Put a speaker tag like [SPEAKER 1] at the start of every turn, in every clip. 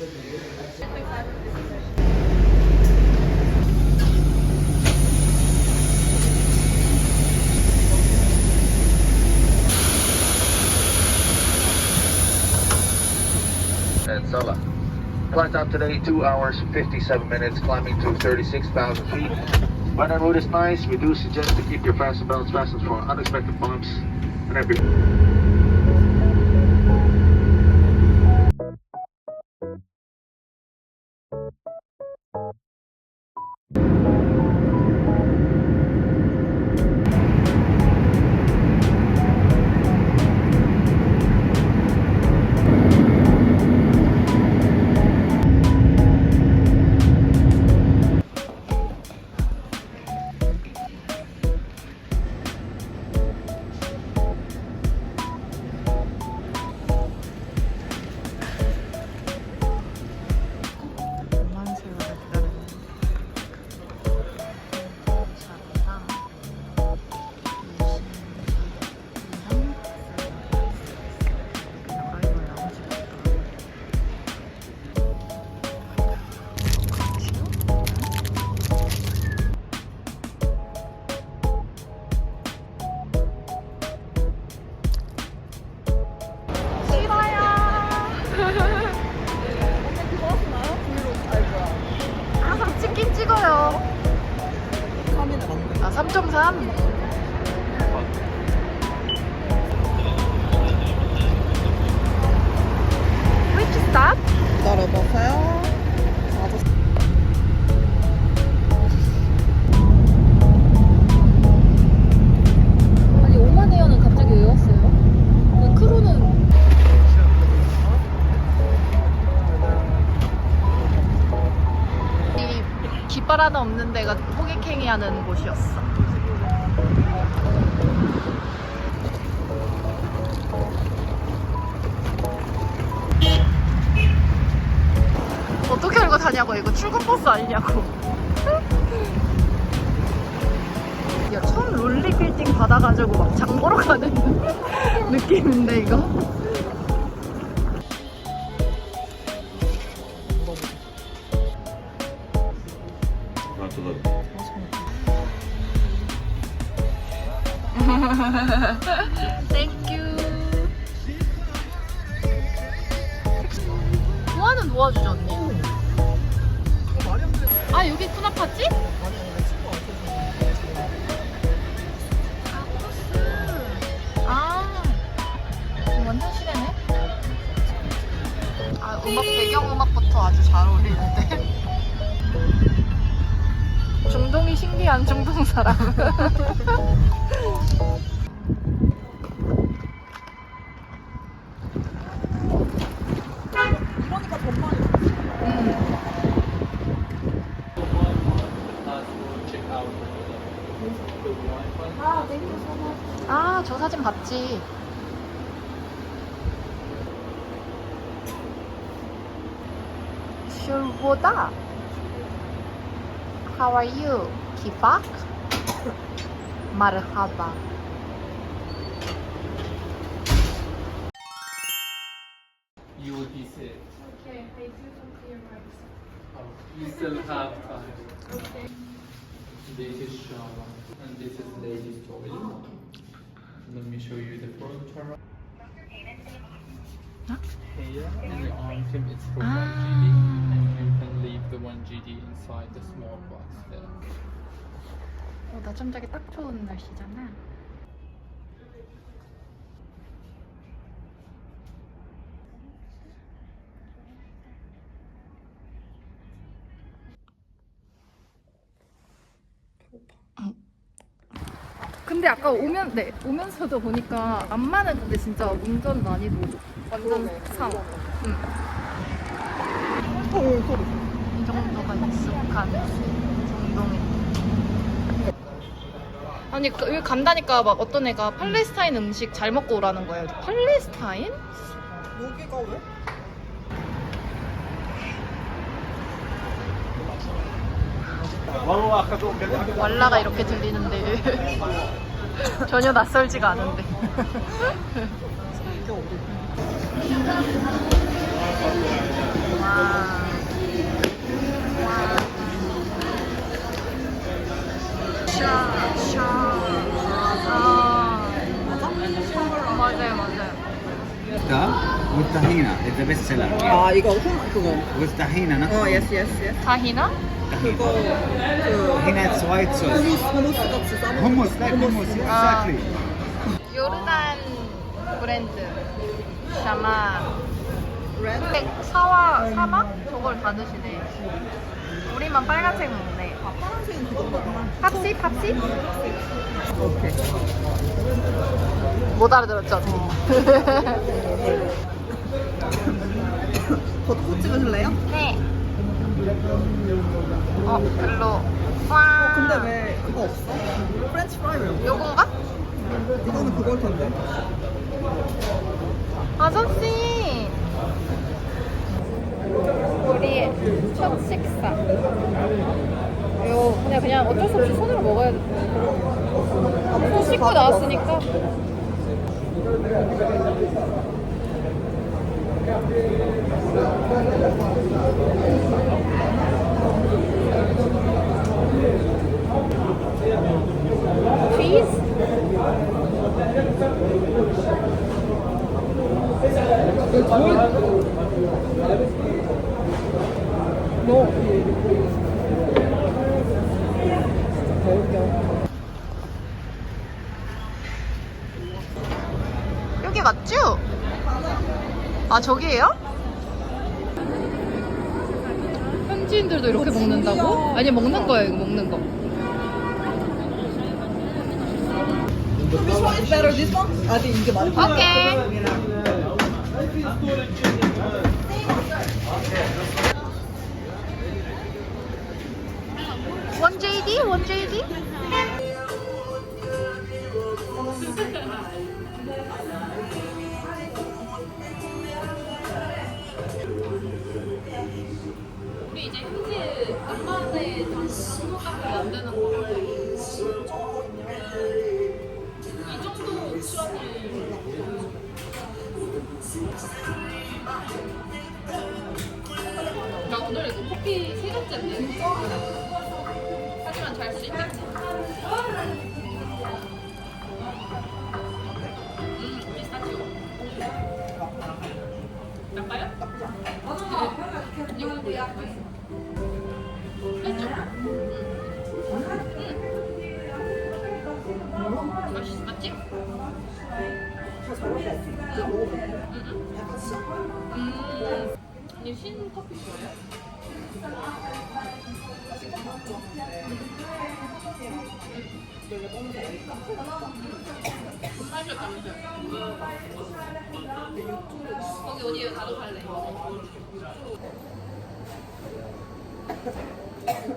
[SPEAKER 1] and Sala. Climb time today, 2 hours, 57 minutes, climbing to 36,000 feet. Weather route is nice, we do suggest to keep your fasten belts fastened for unexpected bumps and
[SPEAKER 2] everything. 1.3 Which stop? 떨어져서요 그 이 깃발 하나 없는 데가 호객행위 하는 곳이었어. 다냐고 이거 출근 버스 아니냐고. 야, 처음 롤리 빌딩 받아가지고 막 장보러 가는 느낌인데 이거? 땡큐. 도와는 도와주죠 언니. 아 여기 있구나 파지? 아 코스. 아 완전 시내네. 아 음악 배경 음악부터 아주 잘 어울리는데. 중동이 신기한 중동 사람.
[SPEAKER 3] 이러니까 전망이
[SPEAKER 2] 음. 아, 저 사진 봤지. 슐보다. How are you? Kifak? Marhaba.
[SPEAKER 4] you would be safe.
[SPEAKER 5] Okay, they do some clear marks.
[SPEAKER 4] Oh, you still have time. This is shower and this is ladies toilet. Let me show you the front camera.
[SPEAKER 2] Huh?
[SPEAKER 4] Here in the arm tip it's for
[SPEAKER 2] Ah.
[SPEAKER 4] 1 GD and you can leave the 1 GD inside the small box there.
[SPEAKER 2] 어, 낮잠 자기 딱 좋은 날씨잖아. 근데 아까 오면 네 오면서도 보니까 안마는 근데 진짜 운전 난이도 완전 3. 응.
[SPEAKER 3] 어, 소리.
[SPEAKER 2] 이 정도가 익숙한 정동이. 아니 그, 여기 간다니까 막 어떤 애가 팔레스타인 음식 잘 먹고 오라는 거예요. 팔레스타인?
[SPEAKER 3] 여기가 왜?
[SPEAKER 2] 왈라가 이렇게 들리는데 전혀 낯설지가 않은데.
[SPEAKER 3] 어디?
[SPEAKER 2] 와. 샤, 샤. 아. 맞아? 맞아요, 맞아요.
[SPEAKER 6] pasta with tahina. It's the best seller.
[SPEAKER 3] 아 이거 홈 그거.
[SPEAKER 6] Tahina, not
[SPEAKER 3] 어 예스 예스 예스.
[SPEAKER 2] 다히나?
[SPEAKER 3] 그거 그.
[SPEAKER 6] It's white sauce.
[SPEAKER 3] 후무스 후무스 같이 싸먹는.
[SPEAKER 6] Hummus, like hummus,
[SPEAKER 2] Ah.
[SPEAKER 6] exactly.
[SPEAKER 2] 요르단 브랜드 샤마
[SPEAKER 3] 레드.
[SPEAKER 2] 사와 사막 저걸 다 드시네. 우리만 빨간색 먹네.
[SPEAKER 3] 아 파란색은 그거구나.
[SPEAKER 2] 팝시 팝시?
[SPEAKER 3] 오케이.
[SPEAKER 2] 못 알아들었죠?
[SPEAKER 3] 벚꽃 찍으실래요?
[SPEAKER 2] 네. 어 별로. 와.
[SPEAKER 3] 어 근데 왜 그거 없어? 프렌치 프라이 왜 없어?
[SPEAKER 2] 요건가?
[SPEAKER 3] 이거는 그걸 텐데.
[SPEAKER 2] 아저씨. 우리의 첫 식사. 요 그냥 그냥 어쩔 수 없이 손으로 먹어야 돼. 또 씻고 나왔으니까. 여기 맞죠? 아 저기예요? 현지인들도 이렇게 먹는다고? 아니 먹는 거예요 이거 먹는 거
[SPEAKER 3] Which one is better? This one? 아 근데 이게 많이
[SPEAKER 2] 오케이 원 JD? 원 JD? 이제 현지 엄마한테 신호까지 만드는 거. 이 정도 수업이 나 오늘 이거 커피 세 잔째인데. 하지만 잘 수 있겠지. 음, 피스타치오. 나빠요? 이거 뭐야? 맛있, 맞지? 음. 신 커피 좋아해요? 거기 어디에 나도 갈래.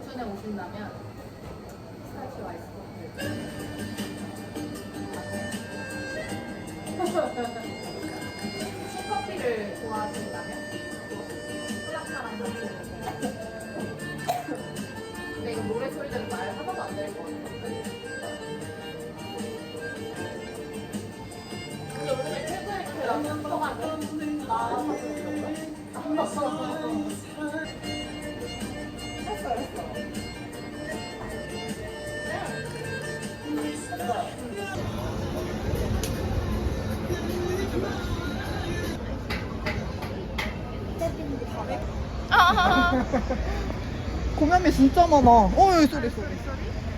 [SPEAKER 2] 춘에 오신다면 스타치오 아이스 커피. 커피를 좋아하신다면 같이. 근데 이거 노래 소리 때문에 말 하나도 안 들릴 것 같아요. 근데 최근에 나 했어 했어.
[SPEAKER 3] 고명이 진짜 많아. 어 여기 소리 소리.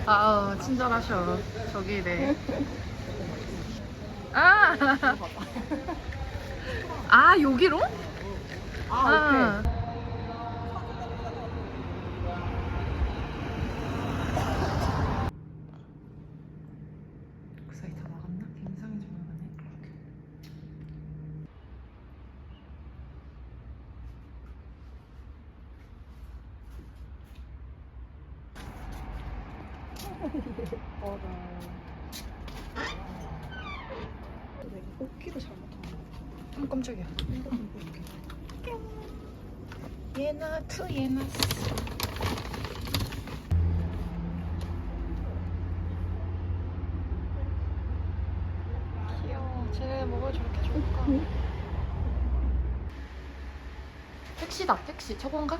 [SPEAKER 2] 아, 친절하셔. 저기 네. 아, 아 여기로? 아,
[SPEAKER 3] 그 사이 다 나갔나? 굉장히 좀 나가네. 내가 뽑기를 잘못한 거.
[SPEAKER 2] 음, 깜짝이야. 예나 투 예나. 귀여워. 쟤네 뭐가 저렇게 좋을까? 택시다, 택시. 저건가?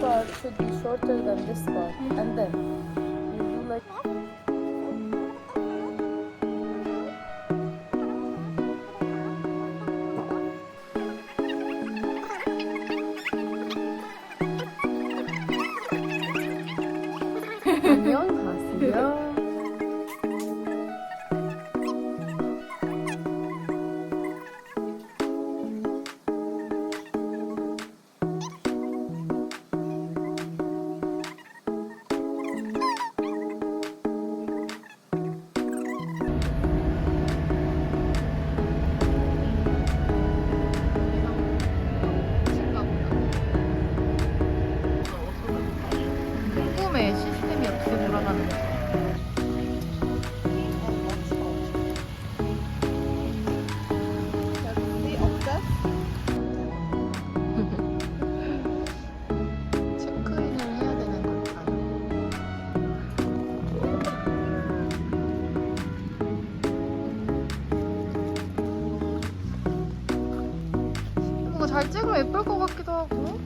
[SPEAKER 7] Part should be shorter than this part, and then you do like.
[SPEAKER 2] 잘 찍으면 예쁠 것 같기도 하고.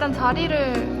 [SPEAKER 2] 일단 자리를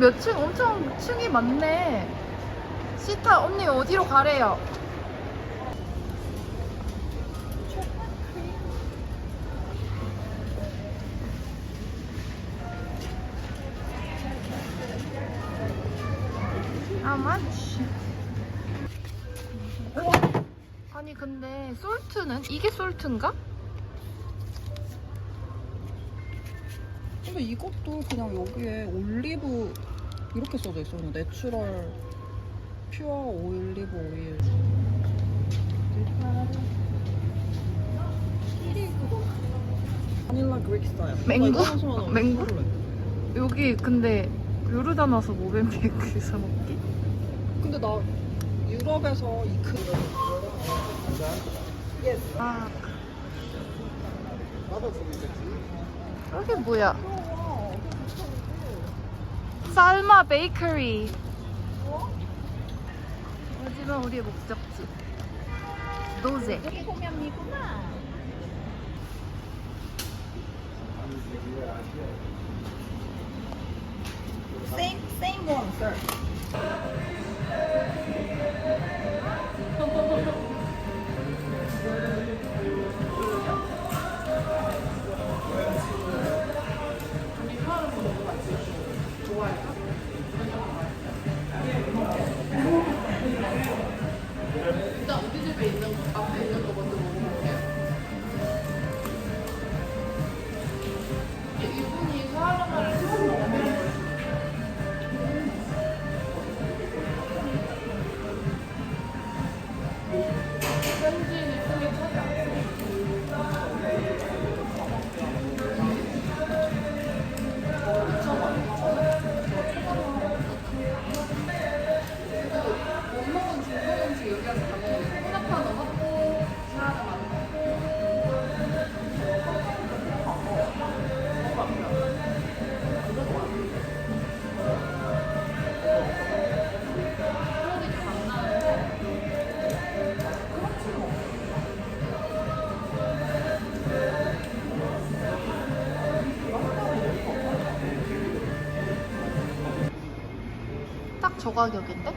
[SPEAKER 2] 몇 층? 엄청 층이 많네. 시타, 언니 어디로 가래요? Much? 아니 근데 솔트는 이게 솔트인가?
[SPEAKER 3] 근데 이것도 그냥 여기에 올리브 이렇게 써져 있어. 그냥 내추럴 퓨어 올리브 오일. 바닐라 그릭 스타일.
[SPEAKER 2] 맹구? 맹구? 여기 근데 요르단 와서 모벤베이크에서 먹기?
[SPEAKER 3] 근데 나 유럽에서 이 그.
[SPEAKER 2] 아 여기 뭐야? 살마 베이커리. 마지막 우리의 목적지. 노제.
[SPEAKER 3] Same same one, sir.
[SPEAKER 2] 일단 우리 집에 있는 앞에 있는 저 가격인데?